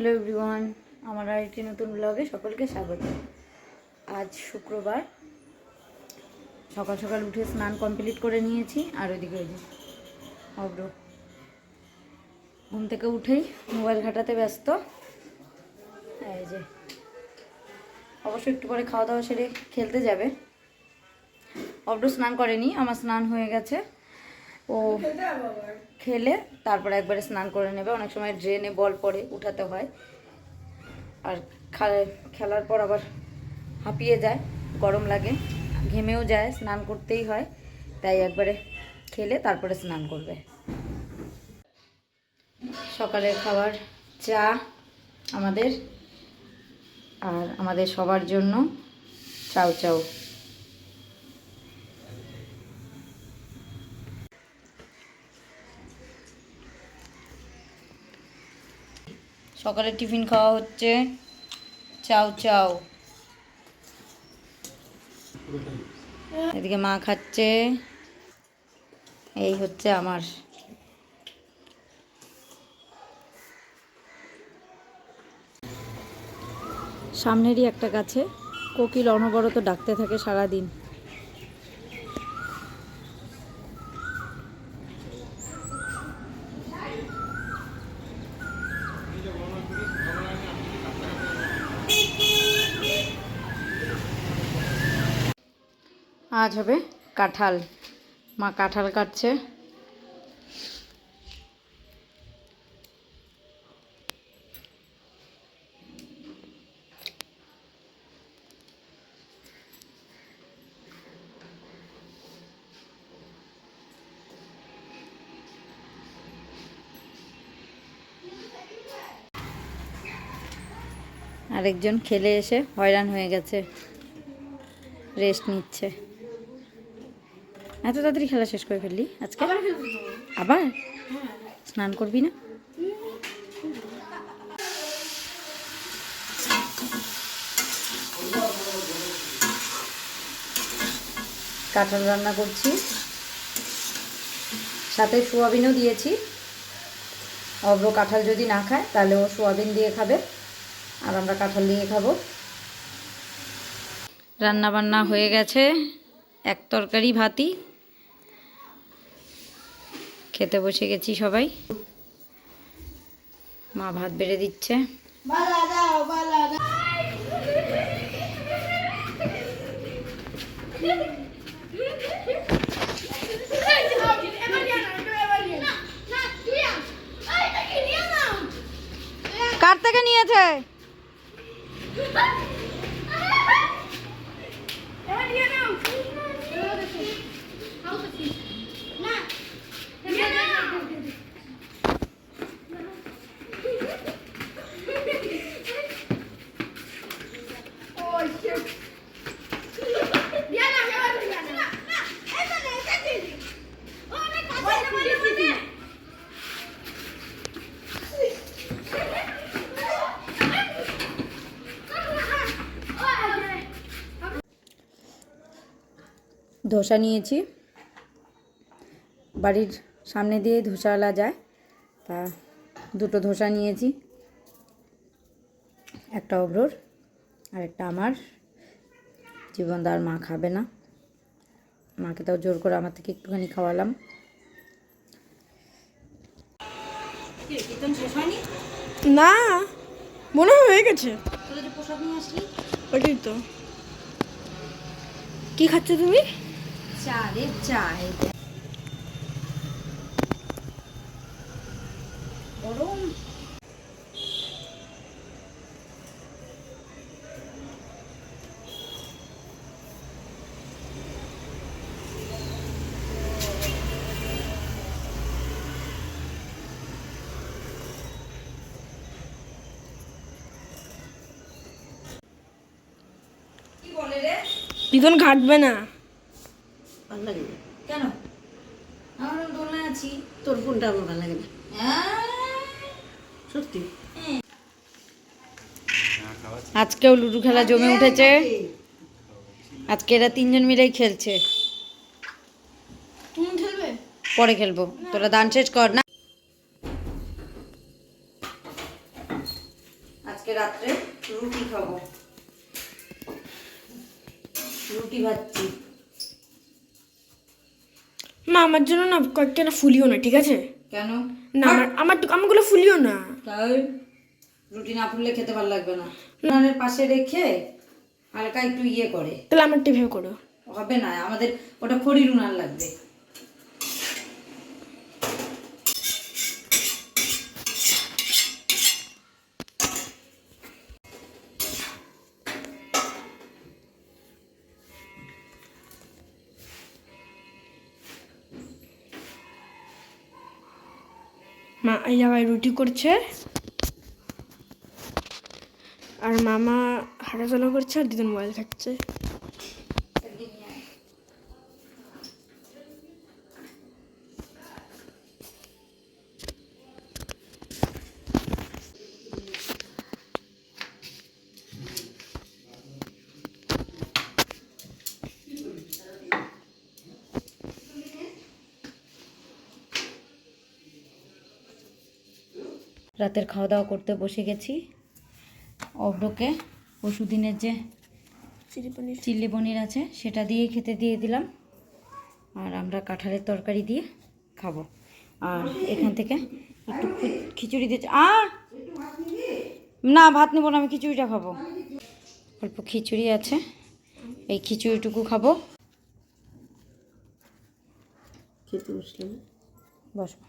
Hello everyone, আমার আরেকটি নতুন ব্লগে সকলকে স্বাগত। আজ শুক্রবার। সকাল সকাল উঠে স্নান কমপ্লিট করে নিয়েছি, আর ওইদিকে ওই যে অব্র ঘুম থেকে উঠেই মোবাইল ঘাটাতে ব্যস্ত। এই যে, অবশ্য একটু পরে খাওয়া দাওয়া সেরে খেলতে যাবে। অব্র স্নান করেনি, আমার স্নান হয়ে গেছে। ও খেলে তারপরে একবারে স্নান করে নেবে। অনেক সময় ড্রেনে বল পড়ে, উঠাতে হয়। আর খেলার পর আবার হাঁপিয়ে যায়, গরম লাগে, ঘেমেও যায়, স্নান করতেই হয়। তাই একবারে খেলে তারপরে স্নান করবে। সকালের খাবার চা আমাদের, আর আমাদের সবার জন্য চাউ চাউ। সকালে টিফিন খাওয়া হচ্ছে। চাউ চাউ এদিকে মা খাচ্ছে। এই হচ্ছে আমার। সামনেরই একটা গাছে কোকিল অনবরত ডাকতে থাকে সারাদিন। আজ হবে কাঁঠাল। মা কাঁঠাল কাটছে। আরেকজন খেলে এসে হয়রান হয়ে গেছে। রেস্ট নিচ্ছে। এত তাড়াতাড়ি খেলা শেষ করে ফেললি আজকে? আবার স্নান করবি না? কাঁঠাল রান্না করছি। সাথে সোয়াবিনও দিয়েছি। অব্র কাঁঠাল যদি না খায় তাহলে ও সোয়াবিন দিয়ে খাবে। আর আমরা কাঁঠাল দিয়ে খাব। রান্না বান্না হয়ে গেছে। এক তরকারি ভাতই। খেতে বসে গেছি সবাই। মা ভাত বেড়ে দিচ্ছে। কার থেকে নিয়েছে? ধোসা নিয়েছি। বাড়ির সামনে দিয়ে ধোসাওয়ালা যায় তা দুটো ধোসা নিয়েছি। একটা অব্রোর আর একটা আমার। জীবনদার মা খাবে না। মাকে তাও জোর করে আমার থেকে একটুখানি খাওয়ালাম। না মনে হয়ে গেছে। ওটাই তো। কি খাচ্ছ তুমি? চা রে চা বিধন ঘাটবে না। ভালো লাগে। না কেন? আমরা দোলনায় আছি। তোর ফোনটা আমার ভালো লাগে না? হ্যাঁ? সত্যি? আজকেও লুডু খেলা জমে উঠেছে। আজকে এরা তিনজন মিলেই খেলছে। তুমি খেলবে? পরে খেলব। তোরা দান শেষ কর না? মা আমার জন্য না কয়েকটা না ফুলিও না ঠিক আছে? কেন? না আমার আমার আমাগুলো ফুলিও না। তাই? রুটি না ফুললে খেতে ভালো লাগবে না। নানের পাশে রেখে হালকা একটু ইয়ে করে। তাহলে আমার টিভি করো হবে না আমাদের ওটা খড়ি রুনার লাগবে। মা এই জায়গায় রুটি করছে। আর মামা হাঁটাচলা করছে আর দিদুন মোবাইল খাচ্ছে রাতের খাওয়া দাওয়া করতে বসে গেছি। অব্রকে পশুদিনের যে চিলি পনির। চিল্লি পনির আছে সেটা দিয়েই খেতে দিয়ে দিলাম। আর আমরা কাঁঠালের তরকারি দিয়ে খাব। আর এখান থেকে একটু খিচুড়ি দিতে আ! না ভাত নেব না আমি খিচুড়িটা খাব। অল্প খিচুড়ি আছে এই খিচুড়িটুকু খাব। খেতে বসলাম। বসবো